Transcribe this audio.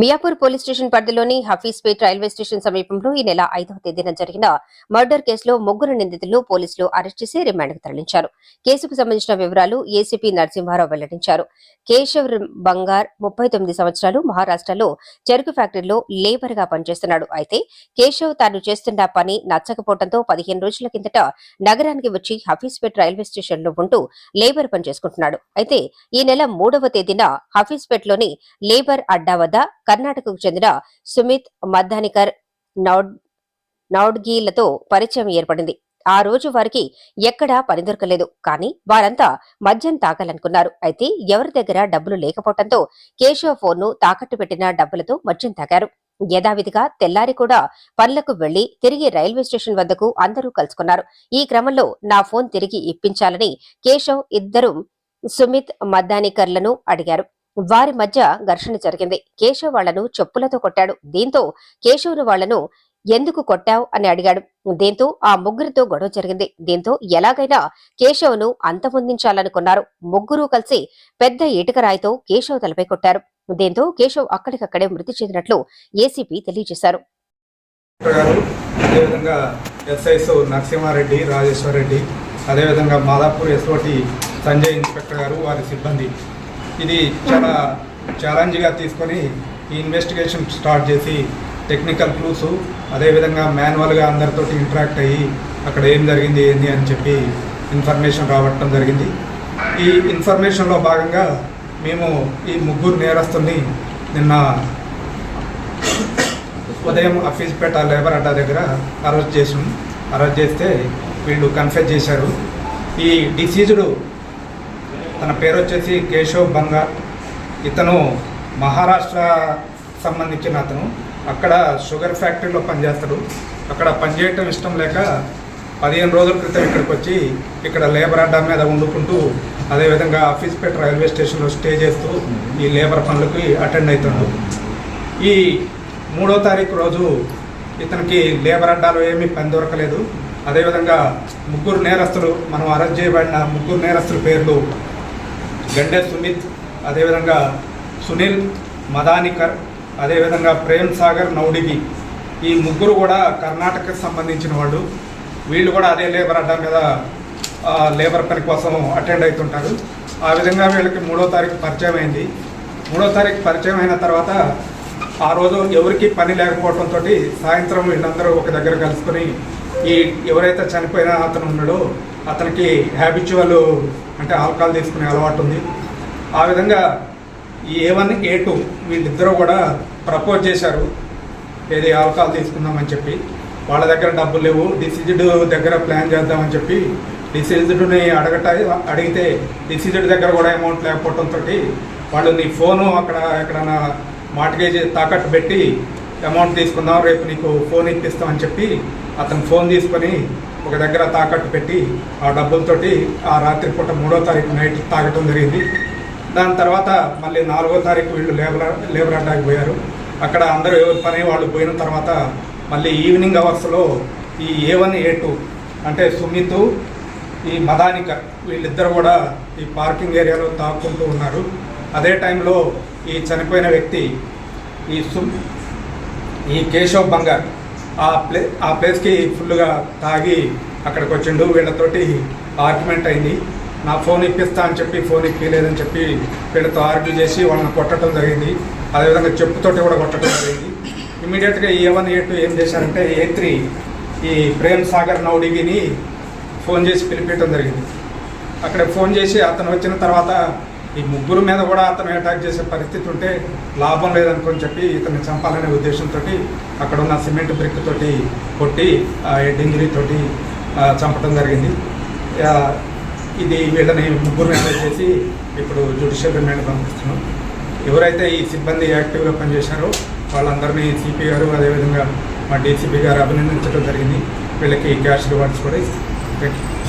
Miyapur police station పరిధిలోని Hafeezpet railway station సమీపంలో ఈ నెల ఐదవ తేదీన జరిగిన మర్డర్ కేసులో ముగ్గురు నిందితులను పోలీసులు అరెస్ట్ చేసి రిమాండ్కు తరలించారు. కేసుకు సంబంధించిన వివరాలు ఏసీపీ నరసింహారావు వెల్లడించారు. కేశవ్ బంగార్ ముప్పై తొమ్మిది సంవత్సరాలు మహారాష్ట్రలో చెరుకు ఫ్యాక్టరీలో లేబర్గా పనిచేస్తున్నాడు. అయితే కేశవ్ తాను చేస్తున్న పని నచ్చకపోవడంతో పదిహేను రోజుల కిందట నగరానికి వచ్చి హఫీజ్పేట్ రైల్వే స్టేషన్లో ఉంటూ లేబర్ పని చేసుకుంటున్నాడు అయితే ఈ నెల మూడవ తేదీన హఫీస్పేట్లోని లేబర్ అడ్డా వద్ద కర్ణాటకకు చెందిన సుమిత్ మద్దానికర్ నౌడ్ నౌడ్గీలతో పరిచయం ఏర్పడింది. ఆ రోజు వారికి ఎక్కడా పని దొరకలేదు. కానీ వారంతా మద్యం తాగాలనుకున్నారు. అయితే ఎవరి దగ్గర డబ్బులు లేకపోవడంతో కేశవ ఫోన్ను తాకట్టు పెట్టిన డబ్బులతో మద్యం తాగారు. యథావిధిగా తెల్లారి కూడా పనులకు వెళ్ళి తిరిగి రైల్వే స్టేషన్ వద్దకు అందరూ కలుసుకున్నారు. ఈ క్రమంలో నా ఫోన్ తిరిగి ఇప్పించాలని కేశవ్ ఇద్దరు సుమిత్ మద్దానికర్లను అడిగారు. వారి మధ్య ఘర్షణ జరిగింది. కేశవ్ వాళ్ళను చెప్పులతో కొట్టాడు. దీంతో కేశవ్ను వాళ్ళను ఎందుకు కొట్టావు? అని అడిగాడు. దీంతో ఆ ముగ్గురితో గొడవ జరిగింది. దీంతో ఎలాగైనా కేశవ్ను అంతమొందించాలనుకున్నారు. ముగ్గురు కలిసి పెద్ద ఇటుకరాయితో కేశవ్ తలపై కొట్టారు. దీంతో కేశవ్ అక్కడికక్కడే మృతి చెందినట్లు ఏసీపీ తెలియజేశారు. అదేవిధంగా ఎస్ఐస్ నరసింహారెడ్డి రాజేశ్వర్ రెడ్డి అదేవిధంగా మాదాపూర్ ఎస్ఓటి సంజయ్ ఇన్స్పెక్టర్ గారు వారి సిబ్బంది. ఇది చాలా ఛాలెంజ్గా తీసుకొని ఈ ఇన్వెస్టిగేషన్ స్టార్ట్ చేసి టెక్నికల్ క్లూస్ అదేవిధంగా మాన్యువల్గా అందరితోటి ఇంటరాక్ట్ అయ్యి అక్కడ ఏం జరిగింది ఏంది అని చెప్పి ఇన్ఫర్మేషన్ రావటం జరిగింది. ఈ ఇన్ఫర్మేషన్లో భాగంగా మేము ఈ ముగ్గురు నేరస్తుల్ని నిన్న ఉదయం అఫీజ్పేట లేబర్ అడ్డా దగ్గర అరెస్ట్ చేసాం అరెస్ట్ చేస్తే వీళ్ళు కన్ఫెస్ చేశారు. ఈ డిసీజుడు తన పేరు వచ్చేసి కేశవ్ బంగార్ ఇతను మహారాష్ట్ర సంబంధించిన అతను. అక్కడ షుగర్ ఫ్యాక్టరీలో పనిచేస్తాడు. అక్కడ పనిచేయటం ఇష్టం లేక పదిహేను రోజుల క్రితం ఇక్కడికి వచ్చి ఇక్కడ లేబర్ అడ్డా మీద వండుకుంటూ అదేవిధంగా ఆఫీస్పేట రైల్వే స్టేషన్లో స్టే చేస్తూ ఈ లేబర్ పనులకి అటెండ్ అవుతాడు. ఈ మూడో తారీఖు రోజు ఇతనికి లేబర్ అడ్డాలో ఏమీ పని దొరకలేదు. అదేవిధంగా ముగ్గురు నేరస్తులు మనం అరెస్ట్ చేయబడిన ముగ్గురు నేరస్తుల పేర్లు గండే సుమిత్ అదేవిధంగా సునీల్ మదానికర్ అదేవిధంగా ప్రేమ్ సాగర్ నౌడిగి. ఈ ముగ్గురు కూడా కర్ణాటకకు సంబంధించిన వాళ్ళు. వీళ్ళు కూడా అదే లేబర్ అడ్డా మీద లేబర్ పని కోసం అటెండ్ అవుతుంటారు. ఆ విధంగా వీళ్ళకి మూడో తారీఖు పరిచయం అయింది. మూడో తారీఖు పరిచయం అయిన తర్వాత ఆ రోజు ఎవరికి పని లేకపోవడంతో సాయంత్రం వీళ్ళందరూ ఒక దగ్గర కలుసుకొని ఈ ఎవరైతే చనిపోయిన అతను ఉన్నాడో అతనికి హ్యాబిచువల్ అంటే ఆల్కహాల్ తీసుకునే అలవాటు ఉంది. ఆ విధంగా ఈ ఏ వన్ ఏ టూ వీళ్ళిద్దరూ కూడా ప్రపోజ్ చేశారు. ఏది ఆల్కహాల్ తీసుకుందామని చెప్పి. వాళ్ళ దగ్గర డబ్బులు లేవు. డిసిజిడ్ దగ్గర ప్లాన్ చేద్దామని చెప్పి డిసీజ్డ్ని అడగట అడిగితే డిసీజ్డ్ దగ్గర కూడా అమౌంట్ లేకపోవడంతో వాళ్ళు నీ ఫోను అక్కడ ఎక్కడన్నా మార్టిగేజ్ తాకట్టు పెట్టి అమౌంట్ తీసుకుందాం రేపు నీకు ఫోన్ ఇప్పిస్తామని చెప్పి అతను ఫోన్ తీసుకొని ఒక దగ్గర తాకట్టు పెట్టి ఆ డబ్బులతోటి ఆ రాత్రి పూట మూడో తారీఖు నైట్ తాగటం జరిగింది. దాని తర్వాత మళ్ళీ నాలుగో తారీఖు వీళ్ళు లేబర్ లేబర్ అడ్డాకి పోయారు. అక్కడ అందరూ ఎవరి పని వాళ్ళు పోయిన తర్వాత మళ్ళీ ఈవినింగ్ అవర్స్లో ఈ ఏ వన్ ఏ టూ అంటే సుమిత్ ఈ మదానిక వీళ్ళిద్దరు కూడా ఈ పార్కింగ్ ఏరియాలో తాక్కుంటూ ఉన్నారు. అదే టైంలో ఈ చనిపోయిన వ్యక్తి ఈ సు ఈ కేశవ్ బంగార్ ఆ ప్లే ఆ ప్లేస్కి ఫుల్గా తాగి అక్కడికి వచ్చిండు వీళ్ళతోటి ఆర్గ్యుమెంట్ అయింది. నా ఫోన్ ఇప్పిస్తా అని చెప్పి ఫోన్ ఇప్పించలేదని చెప్పి వీళ్ళతో ఆర్గ్యూ చేసి వాళ్ళని కొట్టడం జరిగింది. అదేవిధంగా చెప్పుతోటి కూడా కొట్టడం జరిగింది. ఇమీడియట్గా ఏ వన్ ఏ టూ ఏం చేశారంటే ఏ త్రీ ఈ ప్రేమ్ సాగర్ నౌడిగిని ఫోన్ చేసి పిలిపించడం జరిగింది. అక్కడ ఫోన్ చేసి అతను వచ్చిన తర్వాత ఈ ముగ్గురు మీద కూడా అతను అటాక్ చేసే పరిస్థితి ఉంటే లాభం లేదనుకొని చెప్పి ఇతన్ని చంపాలనే ఉద్దేశంతో అక్కడ ఉన్న సిమెంట్ బ్రిక్ తోటి కొట్టి ఆ హెడ్ ఇంజరీ తోటి చంపడం జరిగింది. ఇది వీళ్ళని ముగ్గురు అటాక్ చేసి ఇప్పుడు జ్యుడిషియల్ రిమాండ్ పంపిస్తున్నాం. ఎవరైతే ఈ సిబ్బంది యాక్టివ్గా పనిచేశారో వాళ్ళందరినీ సిపి గారు అదేవిధంగా మా డీసీపీ గారు అభినందించడం జరిగింది. వీళ్ళకి క్యాష్ రివార్డ్స్ కూడా ఇస్తాం. Thank you